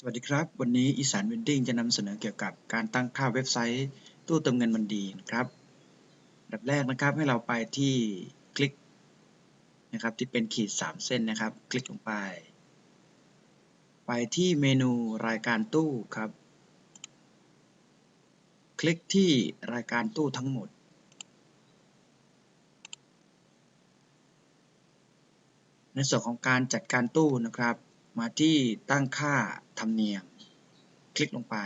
สวัสดีครับ วันนี้อีสานเวนดิ้งจะนำเสนอเกี่ยวกับการตั้งค่าเว็บไซต์ตู้เติมเงินมันดีนะครับดับแรกนะครับให้เราไปที่คลิกนะครับที่เป็นขีด 3 เส้นนะครับ คลิกลงไป ไปที่เมนูรายการตู้ครับ คลิกที่รายการตู้ทั้งหมด ในส่วนของการจัดการตู้นะครับ มาที่ตั้งค่าธรรมเนียม คลิกลงไป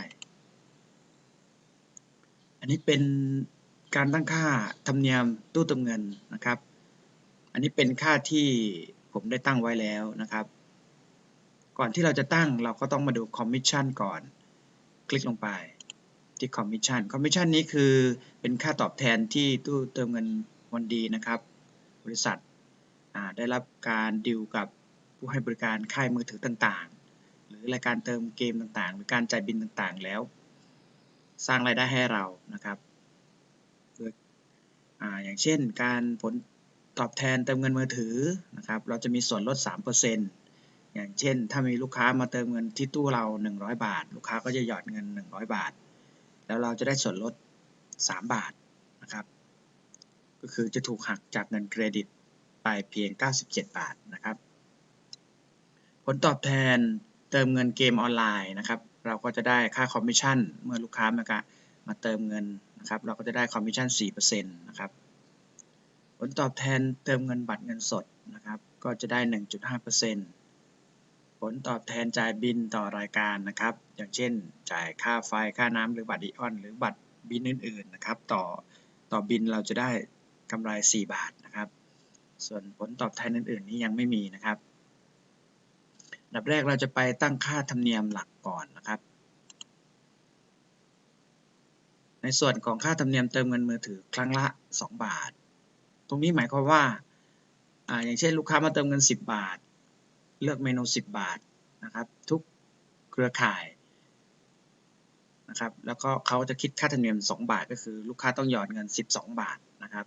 อันนี้เป็นการตั้งค่าธรรมเนียมตู้เติมเงินนะครับ อันนี้เป็นค่าที่ผมได้ตั้งไว้แล้วนะครับ ก่อนที่เราจะตั้งเราก็ต้องมาดูคอมมิชชั่นก่อน คลิกลงไปที่คอมมิชชั่นคอมมิชชั่นนี้คือเป็นค่าตอบแทนที่ตู้เติมเงินวันดีนะครับ บริษัทได้รับการดิวกับ ผู้ให้บริการค่ายมือถือต่างๆ หรือรายการเติมเกมต่างๆ หรือการจ่ายบินต่างๆ แล้ว สร้างรายได้ให้เรานะครับโดยออย่างเช่น การผลตอบแทนเติมเงินมือถือนะครับ เราจะมีส่วนลด 3%อย่างเช่น ถ้ามีลูกค้ามาเติมเงินที่ตู้เรา 100 บาท ลูกค้าก็จะหยอดเงิน 100 บาท แล้วเราจะได้ส่วนลด 3 บาทนะครับ ก็คือจะถูกหักจากเงินเครดิตไปเพียง 97 บาทนะครับ ผลตอบแทนเติมเงินเกมออนไลน์นะครับ เราก็จะได้ค่าคอมมิชชั่นเมื่อลูกค้ามามาเติมเงินนะครับ เราก็จะได้คอมมิชชั่น4%นะครับ ผลตอบแทนเติมเงินบัตรเงินสดนะครับ ก็จะได้ 1.5%ผลตอบแทนจ่ายบินต่อรายการนะครับ อย่างเช่น จ่ายค่าไฟค่าน้ำหรือบัตรอีออน หรือบัตรบินอื่นๆนะครับ ต่อต่อบินเราจะได้กำไร 4 บาทนะครับ ส่วนผลตอบแทนอื่นๆนี้ยังไม่มีนะครับ ดับแรกเราจะไปตั้งค่าธรรมเนียมหลักก่อนนะครับ ในส่วนของค่าธรรมเนียมเติมเงินมือถือครั้งละ 2 บาท ตรงนี้หมายความว่าออย่างเช่นลูกค้ามาเติมเงิน 10 บาท เลือกเมนู 10 บาทนะครับ ทุกเครือข่ายนะครับ แล้วก็เขาจะคิดค่าธรรมเนียม 2 บาท ก็คือลูกค้าต้องหยอดเงิน 12 บาทนะครับ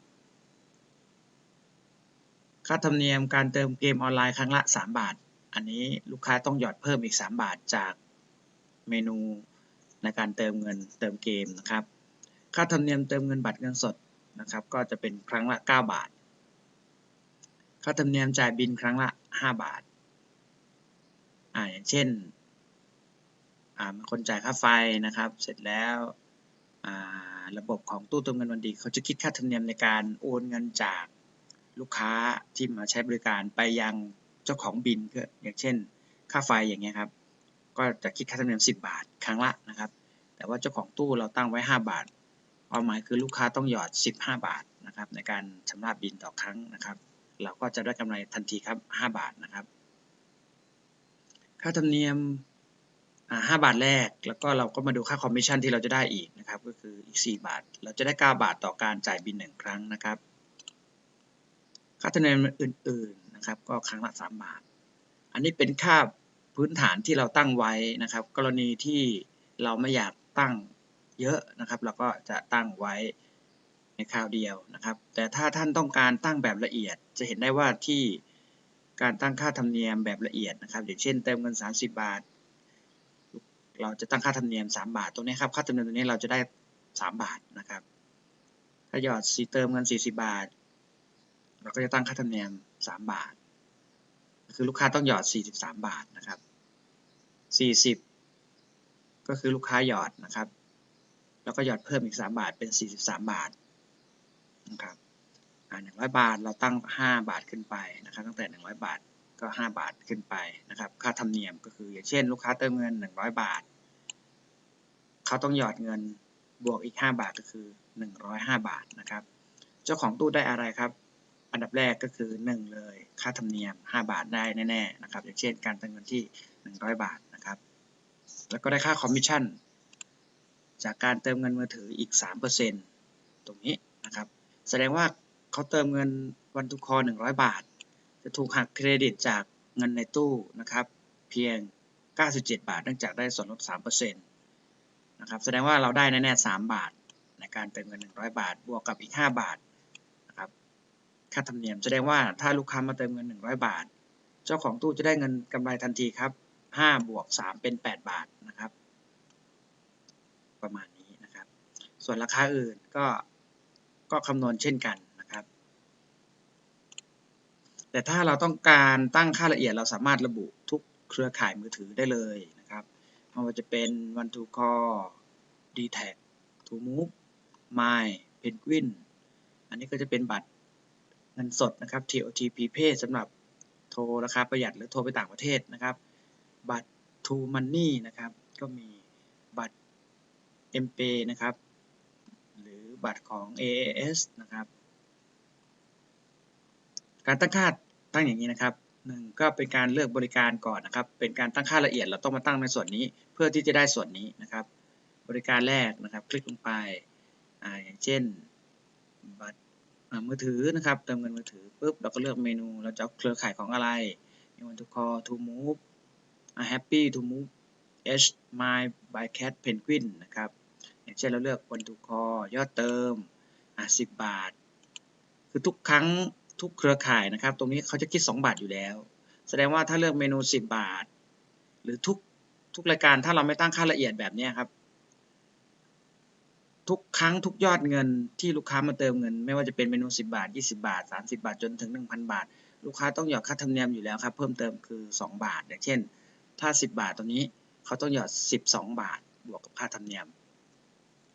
ค่าธรรมเนียมการเติมเกมออนไลน์ครั้งละ 3 บาท อันนี้ลูกค้าต้องหยอดเพิ่มอีก 3 บาทจากเมนูในการเติมเงินเติมเกมนะครับ ค่าธรรมเนียมเติมเงินบัตรเงินสดนะครับ ก็จะเป็นครั้งละ 9 บาท ค่าธรรมเนียมจ่ายบินครั้งละ 5 บาทอ่าอย่างเช่นอ่าคนจ่ายค่าไฟนะครับ เสร็จแล้วอ่าระบบของตู้เติมเงินวันดี เขาจะคิดค่าธรรมเนียมในการโอนเงินจากลูกค้าที่มาใช้บริการไปยัง เจ้าของบินก็อย่างเช่น ค่าไฟอย่างเงี้ยครับ ก็จะคิดค่าธรรมเนียม 10 บาทครั้งละนะครับ แต่ว่าเจ้าของตู้เราตั้งไว้ 5 บาทความหมายคือลูกค้าต้องหยอด 15 บาทนะครับในการชำระบินต่อครั้งนะครับ เราก็จะได้กำไรทันทีครับ 5 บาทนะครับ ค่าธรรมเนียม5บาทแรก แล้วก็เราก็มาดูค่าคอมมิชชั่นที่เราจะได้อีกนะครับ ก็คืออีก 4 บาท เราจะได้ 9 บาทต่อการจ่ายบิน1ครั้งนะครับ ค่าธรรมเนียมอื่น นะครับ ก็ครั้งละ 3 บาท อันนี้เป็นค่าพื้นฐานที่เราตั้งไว้นะครับ กรณีที่เราไม่อยากตั้งเยอะนะครับ เราก็จะตั้งไว้ในคราวเดียวนะครับ แต่ถ้าท่านต้องการตั้งแบบละเอียด จะเห็นได้ว่าที่การตั้งค่าธรรมเนียมแบบละเอียดนะครับ อย่างเช่นเติมเงิน 30 บาท เราจะตั้งค่าธรรมเนียม 3 บาท ตรงนี้ครับ ค่าธรรมเนียมตรงนี้เราจะได้ 3 บาทนะครับ ถ้าหยอดสีเติมเงิน 40 บาท เราก็จะตั้งค่าธรรมเนียม 3 บาท คือลูกค้าต้องหยอด 43 บาทนะครับ 40 ก็คือลูกค้าหยอดนะครับ แล้วก็หยอดเพิ่มอีก 3 บาทเป็น 43 บาทนะครับอ่า100 บาทเราตั้ง 5 บาทขึ้นไปนะครับ ตั้งแต่ 100 บาทก็ 5 บาทขึ้นไปนะครับ ค่าธรรมเนียมก็คือ อย่างเช่น ลูกค้าเติมเงิน 100 บาท เขาต้องหยอดเงินบวกอีก 5 บาทก็คือ 105 บาทนะครับ เจ้าของตู้ได้อะไรครับ อันดับแรกก็คือ 1 เลย ค่าธรรมเนียม 5 บาทได้แน่ๆนะครับอย่างเช่นการเติมเงินที่ 100 บาทนะครับ แล้วก็ได้ค่าคอมมิชชั่นจากการเติมเงินมือถืออีก 3%ตรงนี้นะครับ แสดงว่าเขาเติมเงินวันทุกคอ 100 บาท จะถูกหักเครดิตจากเงินในตู้นะครับ เพียง 97 บาท เนื่องจากได้ส่วนลด 3%นะครับ แสดงว่าเราได้แน่ๆ3บาท ในการเติมเงิน 100 บาท บวกกับอีก 5 บาท ค่าธรรมเนียม แสดงว่าถ้าลูกค้ามาเติมเงิน 100 บาท เจ้าของตู้จะได้เงินกำไรทันทีครับ5บวก3เป็น 8 บาทนะครับ ประมาณนี้นะครับ ส่วนราคาอื่นก็ก็คำนวณเช่นกันนะครับ แต่ถ้าเราต้องการตั้งค่าละเอียดเราสามารถระบุทุกเครือข่ายมือถือได้เลยนะครับไม่ว่าจะเป็น One to Call d t a c To Move My Penguin อันนี้ก็จะเป็นบัตร เงินสดนะครับ TOT Prepaid สำหรับโทรราคาประหยัดหรือโทรไปต่างประเทศนะครับ บัตร To Money นะครับ ก็มีบัตร m p a y นะครับ หรือบัตรของ AAS นะครับ การตั้งค่าตั้งอย่างนี้นะครับหนึ่งก็เป็นการเลือกบริการก่อนนะครับ เป็นการตั้งค่าละเอียดเราต้องมาตั้งในส่วนนี้ เพื่อที่จะได้ส่วนนี้นะครับ บริการแรกนะครับ คลิกลงไปออย่างเช่น บัตร มือถือนะครับเติมเงินมือถือปุ๊บเราก็เลือกเมนูเราจะเครือข่ายของอะไร you want to call to move I'm happy to move H my by cat penguin นะครับอย่างเช่นเราเลือก want to call ยอดเติมอะ10บาท คือทุกครั้งทุกเครือข่ายนะครับ ตรงนี้เขาจะคิด 2 บาทอยู่แล้ว แสดงว่าถ้าเลือกเมนู 10 บาท หรือทุกทุกรายการถ้าเราไม่ตั้งค่าละเอียดแบบนี้ครับ ทุกครั้งทุกยอดเงินที่ลูกค้ามาเติมเงิน ไม่ว่าจะเป็นเมนู 10 บาท 20 บาท 30 บาทจนถึง 1,000 บาท ลูกค้าต้องหยอดค่าธรรมเนียมอยู่แล้วครับ เพิ่มเติมคือ 2 บาท อย่างเช่น ถ้า 10 บาทตรงนี้เขาต้องหยอด 12 บาท บวกกับค่าธรรมเนียม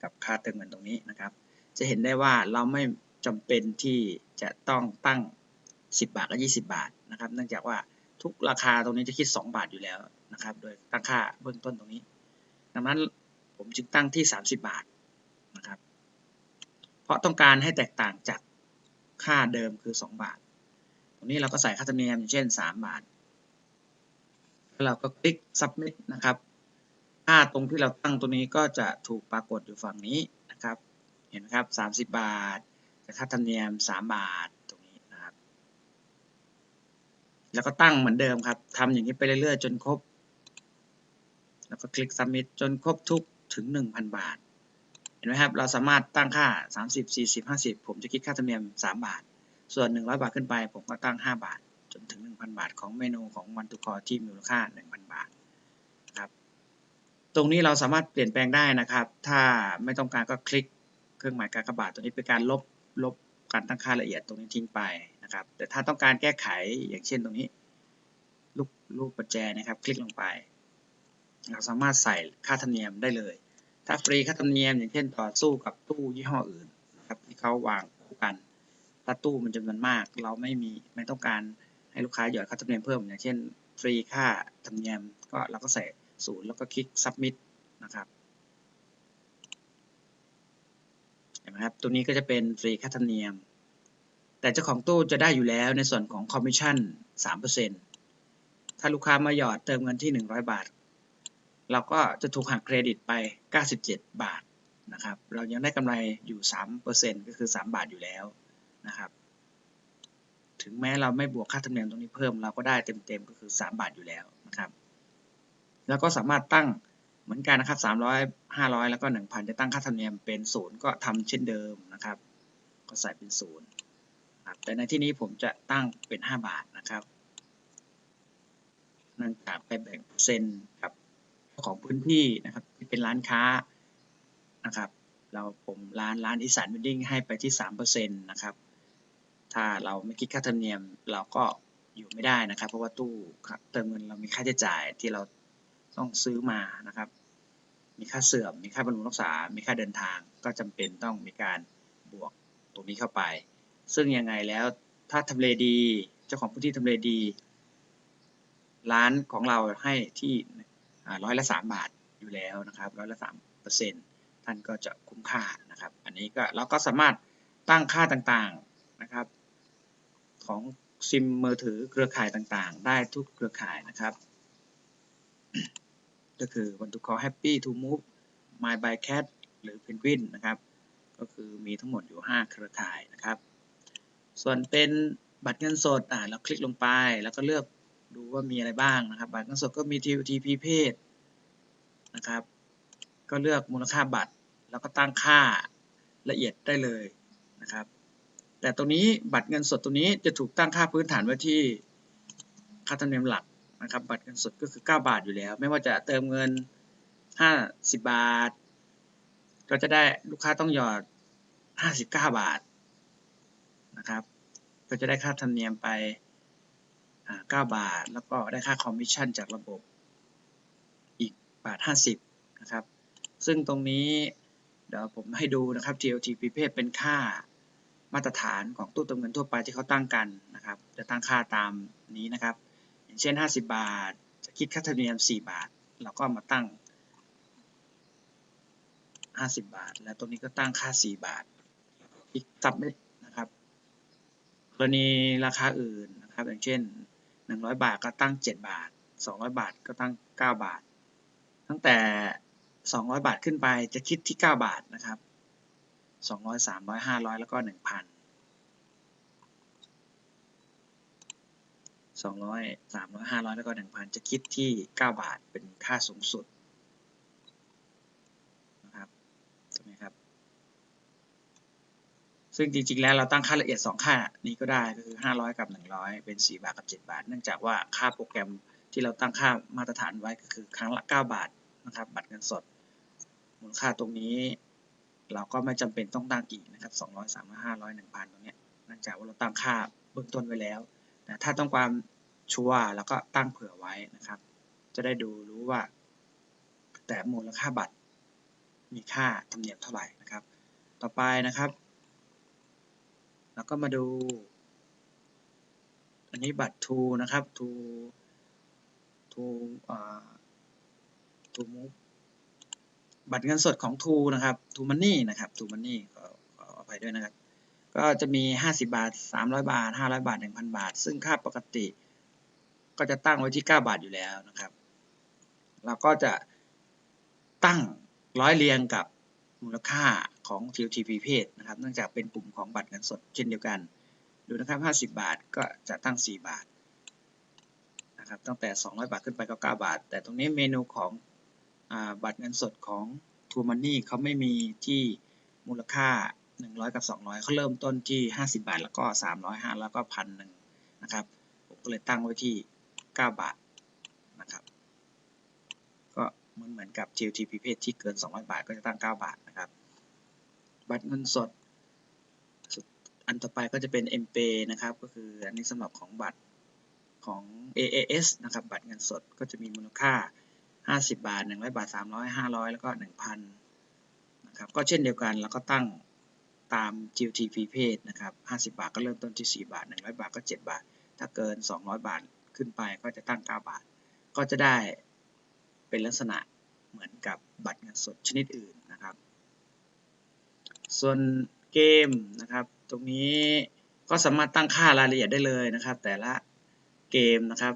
กับค่าเติมเงินตรงนี้นะครับ จะเห็นได้ว่าเราไม่จำเป็นที่จะต้องตั้ง 10 บาทกับ20 บาทนะครับ เนื่องจากว่าทุกราคาตรงนี้จะคิด 2 บาทอยู่แล้วนะครับ โดยตั้งค่าเบื้องต้นตรงนี้ ดังนั้นผมจึงตั้งที่ 30 บาทนะครับเพ ราะต้องการให้แตกต่างจากค่าเดิมคือ 2 บาท ตรงนี้เราก็ใส่ค่าธรรมเนียมอย่างเช่น 3 บาท แล้วเราก็คลิก submit นะครับ ค่าตรงที่เราตั้งตัวนี้ก็จะถูกปรากฏอยู่ฝั่งนี้นะครับ เห็นไหมครับ 30 บาทแต่ค่าธรรมเนียม 3 บาทตรงนี้นะครับ แล้วก็ตั้งเหมือนเดิมครับทำอย่างนี้ไปเรื่อยๆ จนครบ แล้วก็คลิก submit จนครบทุกถึง 1,000 บาท เห็นไหมครับ เราสามารถตั้งค่า 30 40 50 ผมจะคิดค่าธรรมเนียม 3 บาท ส่วน 100 บาทขึ้นไป ผมก็ตั้ง 5 บาท จนถึง 1,000 บาทของเมนูของวันตุคอที่มีมูลค่า 1,000 บาทครับ ตรงนี้เราสามารถเปลี่ยนแปลงได้นะครับ ถ้าไม่ต้องการก็คลิกเครื่องหมายกากบาทตัวนี้เป็นการลบลบการตั้งค่าละเอียดตรงนี้ทิ้งไปนะครับ แต่ถ้าต้องการแก้ไขอย่างเช่นตรงนี้ ลูกลูกประแจนะครับ คลิกลงไป เราสามารถใส่ค่าธรรมเนียมได้เลย ถ้าฟรีค่าธรรมเนียมอย่างเช่นต่อสู้กับตู้ยี่ห้ออื่นนะครับที่เขาวางคู่กันถ้าตู้มันจำนวนมาก เราไม่มีไม่ต้องการให้ลูกค้าหยอดค่าธรรมเนียมเพิ่ม อย่างเช่น ฟรีค่าธรรมเนียมก็เราก็ใส่ศูนย์แล้วก็คลิก submit นะครับเห็นไหมครับตัวนี้ก็จะเป็นฟรีค่าธรรมเนียม แต่เจ้าของตู้จะได้อยู่แล้วในส่วนของคอมมิชชั่น3%ถ้าลูกค้ามาหยอดเติมเงินที่ 100 บาท เราก็จะถูกหักเครดิตไป 97 บาทนะครับ เรายังได้กำไรอยู่ 3%ก็คือ 3 บาทอยู่แล้วนะครับ ถึงแม้เราไม่บวกค่าธรรมเนียมตรงนี้เพิ่ม เราก็ได้เต็มๆก็คือ 3 บาทอยู่แล้วนะครับ แล้วก็สามารถตั้งเหมือนกันนะครับ 300 500 แล้วก็ 1,000 จะตั้งค่าธรรมเนียมเป็นศูนย์ก็ทำเช่นเดิมนะครับ ก็ใส่เป็นศูนย์ครับแต่ในที่นี้ผมจะตั้งเป็น 5 บาทนะครับเนื่องจากไปแบ่งเซ็นกับ ของพื้นที่นะครับที่เป็นร้านค้านะครับ เราผมร้านร้านอีสานวิดดิ้งให้ไปที่3%นะครับ ถ้าเราไม่คิดค่าธรรมเนียมเราก็อยู่ไม่ได้นะครับ เพราะว่าตู้เติมเงินเรามีค่าใช้จ่ายที่เราต้องซื้อมานะครับ มีค่าเสื่อม มีค่าบำรุงรักษา มีค่าเดินทาง ก็จำเป็นต้องมีการบวกตรงนี้เข้าไป ซึ่งยังไงแล้วถ้าทำเลดี เจ้าของพื้นที่ทำเลดี ร้านของเราให้ที่ ร้อยละสามบาทอยู่แล้วนะครับร้อยละสามเปอร์เซ็นต์ท่านก็จะคุ้มค่านะครับ อันนี้ก็เราก็สามารถตั้งค่าต่างๆนะครับ ของซิมมือถือเครือข่ายต่างๆ ได้ทุกเครือข่ายนะครับ ก็คือ want to call happy to move my by cat หรือ penguin นะครับ ก็คือมีทั้งหมดอยู่ 5 เครือข่ายนะครับ ส่วนเป็นบัตรเงินสดอ่าเราคลิกลงไปแล้วก็เลือก ดูว่ามีอะไรบ้างนะครับ บัตรเงินสดก็มี TOT Prepaid นะครับ ก็เลือกมูลค่าบัตร แล้วก็ตั้งค่าละเอียดได้เลยนะครับ แต่ตรงนี้บัตรเงินสดตัวนี้จะถูกตั้งค่าพื้นฐานไว้ที่ค่าธรรมเนียมหลักนะครับ บัตรเงินสดก็คือ 9 บาทอยู่แล้ว ไม่ว่าจะเติมเงิน 50 บาท ก็จะได้ลูกค้าต้องหยอด 59 บาทนะครับ ก็จะได้ค่าธรรมเนียมไป 9 บาท แล้วก็ได้ค่าคอมมิชชั่นจากระบบอีกบาท 50 นะครับ ซึ่งตรงนี้เดี๋ยวผมให้ดูนะครับ TLT prepaid เป็นค่ามาตรฐานของตู้เติมเงินทั่วไปที่เขาตั้งกันนะครับ จะตั้งค่าตามนี้นะครับ อย่างเช่น 50 บาท จะคิดค่าธรรมเนียม 4 บาท เราก็มาตั้ง 50 บาท แล้วตรงนี้ก็ตั้งค่า 4 บาท อีกสับนะครับ กรณีราคาอื่นนะครับ อย่างเช่น นึ่งร้อยบาทก็ตั้งเจ็ดบาทสองร้อยบาทก็ตั้งเก้าบาท ตั้งแต่สองร้อยบาทขึ้นไปจะคิดที่เก้าบาทนะครับสองร้อยสามร้อยห้าร้อยแล้วก็หนึ่งพันสองร้อยสามร้อยห้าร้อยแล้วก็หนึ่งพันจะคิดที่เก้าบาทเป็นค่าสูงสุดนะครับใช่ไหมครับ ซึ่งจริงๆ แล้วเราตั้งค่าละเอียด 2 ค่านี้ก็ได้ก็คือ 500 กับ 100 เป็น 4 บาทกับ 7 บาท เนื่องจากว่าค่าโปรแกรมที่เราตั้งค่ามาตรฐานไว้ก็คือครั้งละ 9 บาทนะครับบัตรเงินสด มูลค่าตรงนี้ เราก็ไม่จำเป็นต้องตั้งอีกนะครับ200 300 500 1000 ตรงนี้เนื่องจากว่าเราตั้งค่าเบื้องต้นไว้แล้วแต่ถ้าต้องความชัวร์เราก็ตั้งเผื่อไว้นะครับ จะได้ดูรู้ว่า แต่มูลค่าบัตรมีค่าธรรมเนียมเท่าไหร่นะครับ ต่อไปนะครับ เราก็มาดู อันนี้บัตรทูนะครับทูทูอ่าทูมูบัตรเงินสดของทูนะครับทูมันนี่นะครับทูมันนี่ขอขออภัยด้วยนะครับ ก็จะมี 50 บาท 300 บาท 500 บาท 1,000 บาท ซึ่งค่าปกติ ก็จะตั้งไว้ที่ 9 บาทอยู่แล้วนะครับเราก็จะตั้งร้อยเรียงกับมูลค่า ของ TLT Prepaid นะครับเนื่องจากเป็นกลุ่มของบัตรเงินสดเช่นเดียวกัน ดูนะครับ 50 บาทก็จะตั้ง 4 บาทนะครับตั้งแต่ 200 บาทขึ้นไปก็ 9 บาท แต่ตรงนี้เมนูของบัตรเงินสดของ True Money เขาไม่มีที่มูลค่า 100 กับ 200เขาเริ่มต้นที่ 50 บาท แล้วก็ 300 5แล้วก็พันหนึ่งนะครับผมก็เลยตั้งไว้ที่ 9 บาทนะครับก็เหมือนเหมือนกับ TLT Prepaid ที่เกิน 200 บาทก็จะตั้ง 9 บาทนะครับ บัตรเงินสด อันต่อไปก็จะเป็น MPay นะครับ ก็คืออันนี้สำหรับของบัตรของ AAS นะครับ บัตรเงินสดก็จะมีมูลค่าห้าสิบาทหนึ่งร้อยบาทสามร้อยห้าร้อยแล้วก็หนึ่งพันนะครับ ก็เช่นเดียวกันแล้วก็ตั้งตาม GT p r e p a นะครับห้าสิบาทก็เริ่มต้นที่สี่บาทหนึ่งร้อยบาทก็เจ็ดบาท ถ้าเกินสองร้อยบาทขึ้นไปก็จะตั้งเก้าบาท ก็จะได้เป็นลักษณะเหมือนกับบัตรเงินสดชนิดอื่นนะครับ ส่วนเกมนะครับ ตรงนี้ก็สามารถตั้งค่ารายละเอียดได้เลยนะครับ แต่ละเกมนะครับ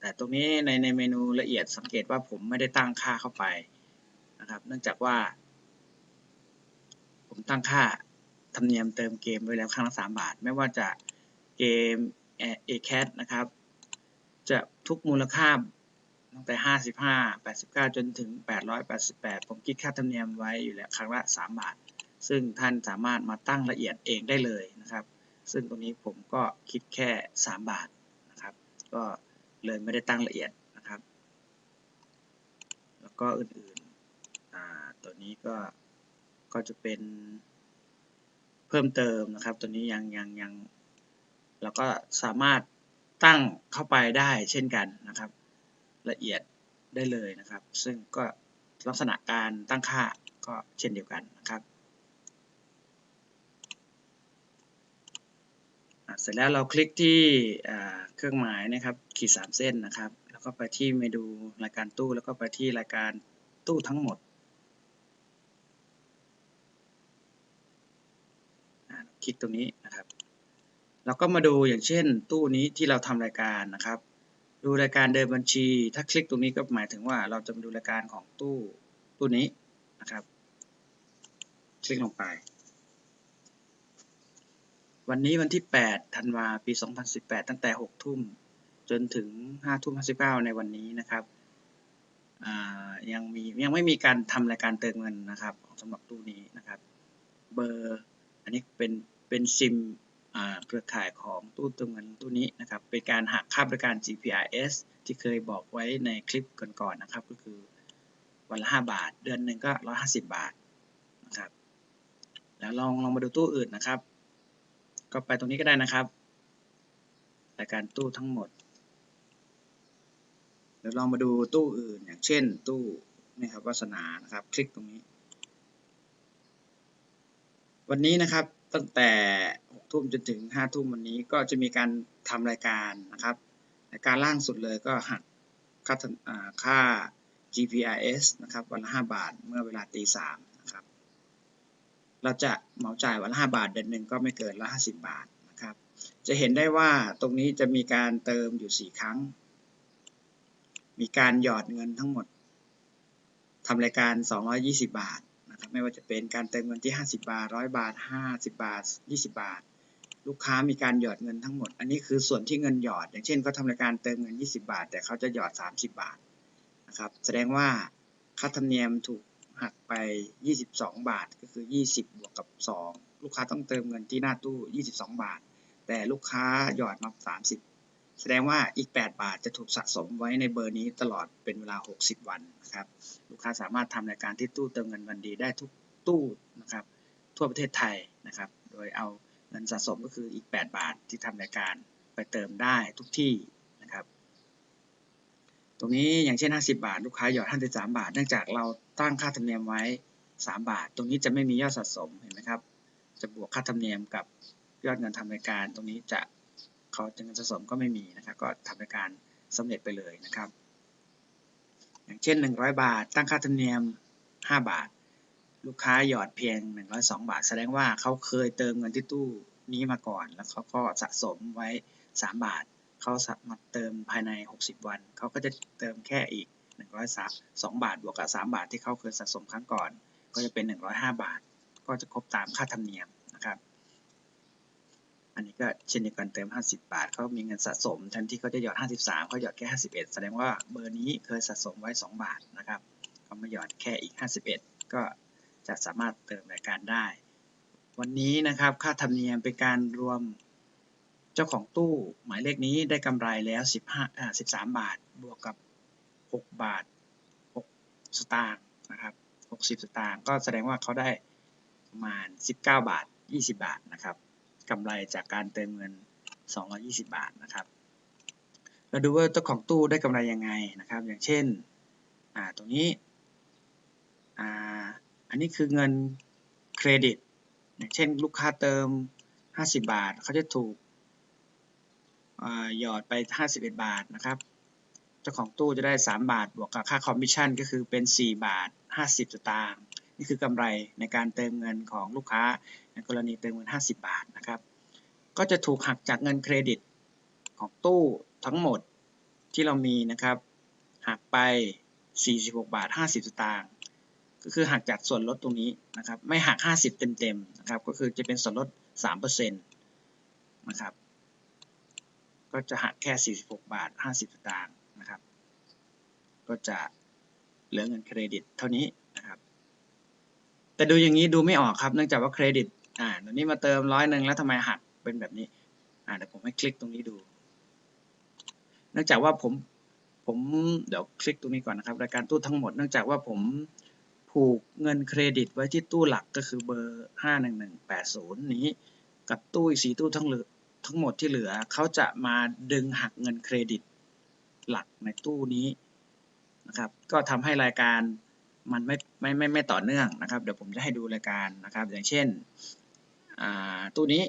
แต่ตรงนี้ในในเมนูละเอียดสังเกตว่าผมไม่ได้ตั้งค่าเข้าไปนะครับ เนื่องจากว่า ผมตั้งค่าธรรมเนียมเติมเกมไว้แล้วครั้งละ3บาท ไม่ว่าจะเกม a c a t นะครับ จะทุกมูลค่าตั้งแต่ 55 89 จนถึง 888 ผมคิดค่าธรรมเนียมไว้อยู่แล้วครั้งละ 3 บาท ซึ่งท่านสามารถมาตั้งละเอียดเองได้เลยนะครับ ซึ่งตรงนี้ผมก็คิดแค่ 3 บาทนะครับ ก็เลยไม่ได้ตั้งละเอียดนะครับ แล้วก็อื่นๆตัวนี้ก็ก็จะเป็นเพิ่มเติมนะครับ ตัวนี้ยังยังยังเราก็สามารถตั้งเข้าไปได้เช่นกันนะครับ ละเอียดได้เลยนะครับ ซึ่งก็ลักษณะการตั้งค่าก็เช่นเดียวกันนะครับ เสร็จแล้วเราคลิกที่เครื่องหมายนะครับขีดสามเส้นนะครับ แล้วก็ไปที่เมนูรายการตู้แล้วก็ไปที่รายการตู้ทั้งหมดคลิกตรงนี้นะครับเราก็มาดูอย่างเช่น ตู้นี้ที่เราทำรายการนะครับ ดูรายการเดินบัญชี ถ้าคลิกตรงนี้ก็หมายถึงว่าเราจะมาดูรายการของตู้ตู้นี้นะครับ คลิกลงไป วันนี้วันที่ 8 ธันวาปี 2018 ตั้งแต่ 6 ทุ่ม จนถึง 5 ทุ่ม 59 ในวันนี้นะครับ ยังมียังไม่มีการทำรายการเติมเงินนะครับสำหรับตู้นี้นะครับ เบอร์ อันนี้เป็นเป็นซิมเครือข่ายของตู้เติมเงินตู้นี้นะครับ เป็นการหักค่าบริการ GPRS ที่เคยบอกไว้ในคลิปก่อนๆนะครับ ก็คือวันละ 5 บาท เดือนหนึ่งก็ 150 บาทนะครับ แล้วลองลองมาดูตู้อื่นนะครับ ก็ไปตรงนี้ก็ได้นะครับรายการตู้ทั้งหมดเดี๋ยวลองมาดูตู้อื่นอย่างเช่น ตู้นี่ครับวาสนานะครับ คลิกตรงนี้ วันนี้นะครับตั้งแต่6ทุ่มจนถึง5ทุ่มวันนี้ก็จะมีการทำรายการนะครับรายการล่างสุดเลยก็หักค่าค่า GPRS นะครับวันละ5บาทเมื่อเวลาตีสาม เราจะเหมาจ่ายวันละ5บาทเดือนหนึ่งก็ไม่เกินละ50 บาทนะครับ จะเห็นได้ว่าตรงนี้จะมีการเติมอยู่ 4 ครั้ง มีการหยอดเงินทั้งหมดทำรายการ 220 บาทนะครับไม่ว่าจะเป็นการเติมเงินที่ 50 บาท 100 บาท 50 บาท 20 บาท ลูกค้ามีการหยอดเงินทั้งหมด อันนี้คือส่วนที่เงินหยอด อย่างเช่นเขาทำรายการเติมเงิน 20 บาท แต่เขาจะหยอด 30 บาทนะครับ แสดงว่าค่าธรรมเนียมถูก หักไป 22 บาท ก็คือ 20 บวกกับ 2 ลูกค้าต้องเติมเงินที่หน้าตู้ 22 บาท แต่ลูกค้าหยอดมา 30 แสดงว่าอีก 8 บาทจะถูกสะสมไว้ในเบอร์นี้ตลอดเป็นเวลา 60 วันนะครับ ลูกค้าสามารถทำรายการที่ตู้เติมเงินวันดีได้ทุกตู้นะครับ ทั่วประเทศไทยนะครับ โดยเอาเงินสะสมก็คืออีก 8 บาทที่ทำรายการไปเติมได้ทุกที่นะครับ ตรงนี้อย่างเช่น 50 บาท ลูกค้าหยอด 53 บาท เนื่องจากเรา ตั้งค่าธรรมเนียมไว้ 3 บาท ตรงนี้จะไม่มียอดสะสมเห็นไหมครับ จะบวกค่าธรรมเนียมกับยอดเงินทำรายการ ตรงนี้จะเขาจะเงินสะสมก็ไม่มีนะครับ ก็ทำรายการสำเร็จไปเลยนะครับ อย่างเช่น 100 บาท ตั้งค่าธรรมเนียม 5 บาท ลูกค้าหยอดเพียง 102 บาท แสดงว่าเขาเคยเติมเงินที่ตู้นี้มาก่อน แล้วเขาก็สะสมไว้ 3 บาท เขาสามารถเติมภายใน 60 วัน เขาก็จะเติมแค่อีก 102บาท บวกกับ3บาทที่เขาเคยสะสมครั้งก่อน ก็จะเป็น105บาท ก็จะครบตามค่าธรรมเนียมนะครับ อันนี้ก็เช่นเดียวกันเติม50บาทเขามีเงินสะสมแทนที่เขาจะหยอด53เขาหยอดแค่51แสดงว่าเบอร์นี้เคยสะสมไว้2บาทนะครับเขามาหยอดแค่อีก51ก็จะสามารถเติมรายการได้ วันนี้นะครับค่าธรรมเนียมเป็นการรวมเจ้าของตู้หมายเลขนี้ได้กำไรแล้ว 15อ่า13 บาท บวกกับ 6 บาท 6 สตางค์นะครับ 60 สตางค์ก็แสดงว่าเขาได้ประมาณ 19 บาท 20 บาทนะครับกำไรจากการเติมเงิน 220 บาทนะครับ เราดูว่าเจ้าของตู้ได้กำไรยังไงนะครับ อย่างเช่นอ่าตรงนี้อ่าอันนี้คือเงินเครดิต อย่างเช่นลูกค้าเติม 50 บาทเขาจะถูกหยอดไป 51 บาทนะครับ จ้าของตู้จะได้ 3 บาท บวกกับค่าคอมมิชชั่นก็คือเป็น 4 บาท 50 สตางค์นี่คือกำไรในการเติมเงินของลูกค้า ในกรณีเติมเงิน 50 บาทนะครับ ก็จะถูกหักจากเงินเครดิตของตู้ทั้งหมดที่เรามีนะครับหักไป 46 บาท 50 สตางค์ก็คือหักจากส่วนลดตรงนี้นะครับไม่หัก 50 เต็มๆนะครับก็คือจะเป็นส่วนลด 3%นะครับก็จะหักแค่ 46 บาท 50 สตางค์ ก็จะเหลือเงินเครดิตเท่านี้นะครับ แต่ดูอย่างนี้ดูไม่ออกครับเนื่องจากว่าเครดิตอ่าตรงนี้มาเติมร้อยหนึ่งแล้วทำไมหักเป็นแบบนี้ อ่าเดี๋ยวผมให้คลิกตรงนี้ดู เนื่องจากว่าผมผมเดี๋ยวคลิกตรงนี้ก่อนนะครับรายการตู้ทั้งหมดเนื่องจากว่าผมผูกเงินเครดิตไว้ที่ตู้หลักก็คือเบอร์51180นี้ กับตู้อีก4ตู้ทั้งเหลือทั้งหมดที่เหลือเขาจะมาดึงหักเงินเครดิตหลักในตู้นี้ นะครับ ก็ทำให้รายการมันไม่ไม่ไม่ไม่ต่อเนื่องนะครับ เดี๋ยวผมจะให้ดูรายการนะครับ อย่างเช่นตู้นี้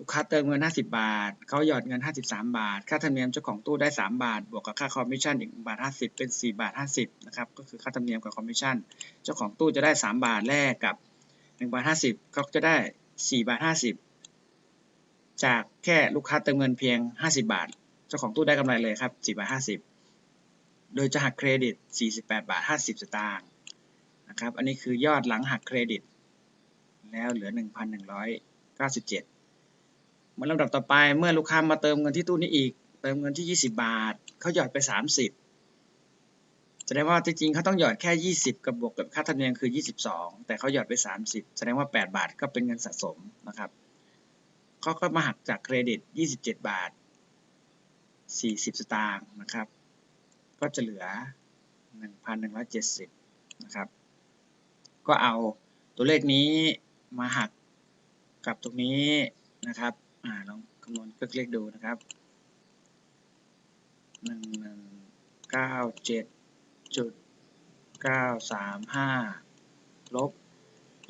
ลูกค้าเติมเงิน 50 บาท เขาหยอดเงิน 53 บาท ค่าธรรมเนียมเจ้าของตู้ได้ 3 บาท บวกกับค่าคอมมิชชั่นอีกบาท 50 เป็น 4 บาท 50 นะครับ ก็คือค่าธรรมเนียมกับคอมมิชชั่น เจ้าของตู้จะได้ 3 บาทแลกกับ 1 บาท 50 เขาจะได้ 4 บาท 50 จากแค่ลูกค้าเติมเงินเพียง 50 บาท เจ้าของตู้ได้กำไรเลยครับ 4 บาท 50 โดยจะหักเครดิต 48 บาท 50 สตางค์นะครับ อันนี้คือยอดหลังหักเครดิต แล้วเหลือ 1,197มาลำดับต่อไปเมื่อลูกค้ามาเติมเงินที่ตู้นี้อีก เติมเงินที่ 20 บาท เขาหยอดไป 30 แสดงว่าจริงๆเขาต้องหยอดแค่ 20 กับบวกกับค่าธรรมเนียมคือ 22 แต่เขาหยอดไป 30 แสดงว่า 8 บาทก็เป็นเงินสะสมนะครับเขาก็มาหักจากเครดิต 27 บาท 40 สตางค์นะครับ ก็จะเหลือ 1,170 นะครับ ก็เอาตัวเลขนี้มาหักกับตรงนี้นะครับอ่าลองคำนวณเครื่องเลขดูนะครับหนึ่งหนึ่งเก้าเจ็ดจุดเก้าสามห้าลบ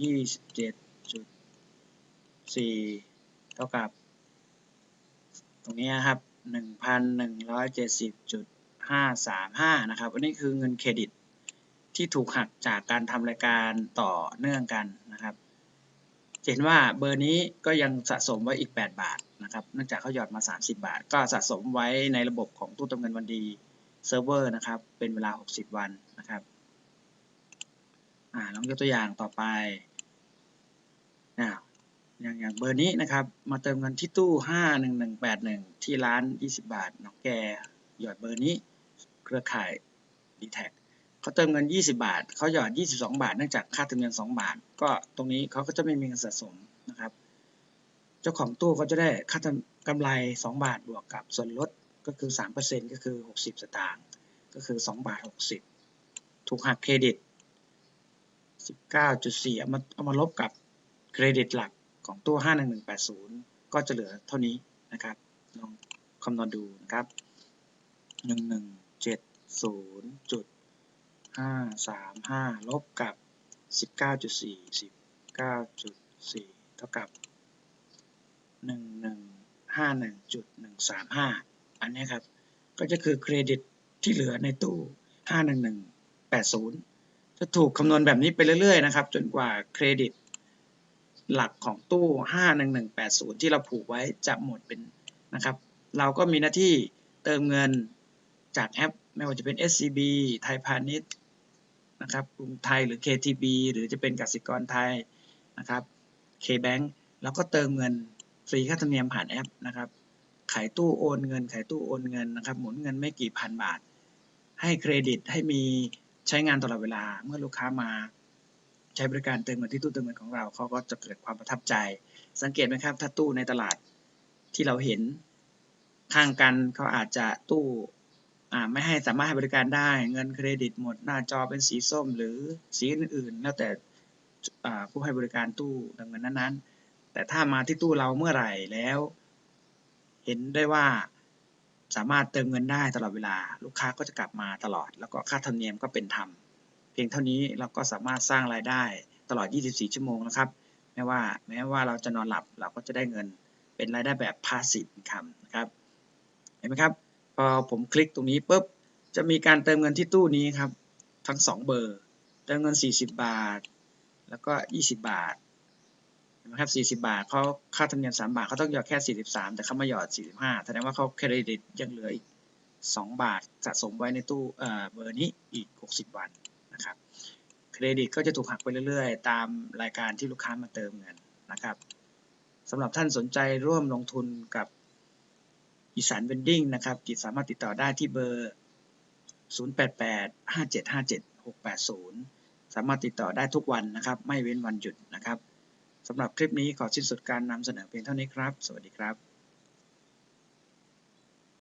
ยี่สิบเจ็ดจุดสี่เท่ากับ ตรงนี้ครับห นึ่งพันหนึ่งร้อยเจ็ดสิบจุดห้าสามห้านะครับ อันนี้คือเงินเครดิตที่ถูกหักจากการทำรายการต่อเนื่องกันนะครับเห็นว่าเบอร์นี้ก็ยังสะสมไว้อีก 8 บาทนะครับ เนื่องจากเขาหยอดมา 30 บาท ก็สะสมไว้ในระบบของตู้เติมเงินวันดีเซิร์ฟเวอร์นะครับ เป็นเวลา 60 วันนะครับ อ่าลองยกตัวอย่างต่อไปนะอย่างอย่างเบอร์นี้นะครับ มาเติมเงินที่ตู้ 51181 ที่ร้าน 20 บาทน้องแกหยอดเบอร์นี้ เครือข่าย d t แทเขาเติมเงิน 20 บาท เขาหยอด 22 บาท เนื่องจากค่าธรรมเนียม2บาท ก็ตรงนี้เขาก็จะไม่มีเงินสะสมนะครับ เจ้าของตู้ก็จะได้ค่ากำไร 2 บาทบวกกับส่วนลดก็คือ 3%ก็คือ 60 สตางค์ ก็คือ 2 บาท 60 ถูกหักเครดิต 19.4 เอามาเอามาลบกับเครดิตหลักของตู้ 51180 ก็จะเหลือเท่านี้นะครับ ลองคำนวณดูนะครับ 1170จุดห้าสามห้าลบกับสิบเก้าจุดสี่สิบเก้าจุดสี่เท่ากับหนึ่งหนึ่งห้าหนึ่งจุดหนึ่งสามห้าอันนี้ครับ ก็จะคือเครดิตที่เหลือในตู้ห้าหนึ่งหนึ่งแปดศูนย์จะถูกคำนวณแบบนี้ไปเรื่อยๆนะครับ จนกว่าเครดิตหลักของตู้ห้าหนึ่งหนึ่งแปดศูนย์ที่เราผูกไว้จะหมดเป็นนะครับ เราก็มีหน้าที่เติมเงิน จากแอป ไม่ว่าจะเป็น SCB ไทยพาณิชย์นะครับกรุงไทยหรือ KTB หรือจะเป็นกสิกรไทยนะครับ KBank แล้วก็เติมเงินฟรีค่าธรรมเนียมผ่านแอปนะครับขายตู้โอนเงินขายตู้โอนเงินนะครับ หมุนเงินไม่กี่พันบาท ให้เครดิตให้มีใช้งานตลอดเวลาเมื่อลูกค้ามาใช้บริการเติมเงินที่ตู้เติมเงินของเราเขาก็จะเกิดความประทับใจ สังเกตไหมครับ ถ้าตู้ในตลาดที่เราเห็นข้างกันเขาอาจจะตู้ ไม่ให้สามารถให้บริการได้เงินเครดิตหมดหน้าจอเป็นสีส้มหรือสีอื่นๆ แล้วแต่ผู้ให้บริการตู้ดังนั้นนั้นแต่ถ้ามาที่ตู้เราเมื่อไหร่แล้ว เห็นได้ว่าสามารถเติมเงินได้ตลอดเวลา ลูกค้าก็จะกลับมาตลอด แล้วก็ค่าธรรมเนียมก็เป็นธรรมเพียงเท่านี้เราก็สามารถสร้างรายได้ตลอด 24 ชั่วโมงนะครับแม้ว่าแม้ว่าเราจะนอนหลับเราก็จะได้เงินเป็นรายได้แบบ passive income นะครับเห็นไหมครับ พอผมคลิกตรงนี้ปุ๊บจะมีการเติมเงินที่ตู้นี้ครับ ทั้ง 2 เบอร์ เติมเงิน 40 บาท แล้วก็ 20 บาทนะครับ40 บาทเขาค่าธรรมเนียม3บาทเขาต้องหยอดแค่ 43 แต่เขามาหยอด 45 แสดงว่าเขาเครดิตยังเหลืออีก 2 บาทสะสมไว้ในตู้เบอร์นี้อีก 60 วันนะครับเครดิตก็จะถูกหักไปเรื่อยๆ ตามรายการที่ลูกค้ามาเติมเงินนะครับสำหรับท่านสนใจร่วมลงทุนกับ อีสานเวนดิ้งนะครับกิจสามารถติดต่อได้ที่เบอร์ 0885757680 สามารถติดต่อได้ทุกวันนะครับ ไม่เว้นวันหยุดนะครับสำหรับคลิปนี้ขอสิ้นสุดการนำเสนอเพียงเท่านี้ครับ สวัสดีครับ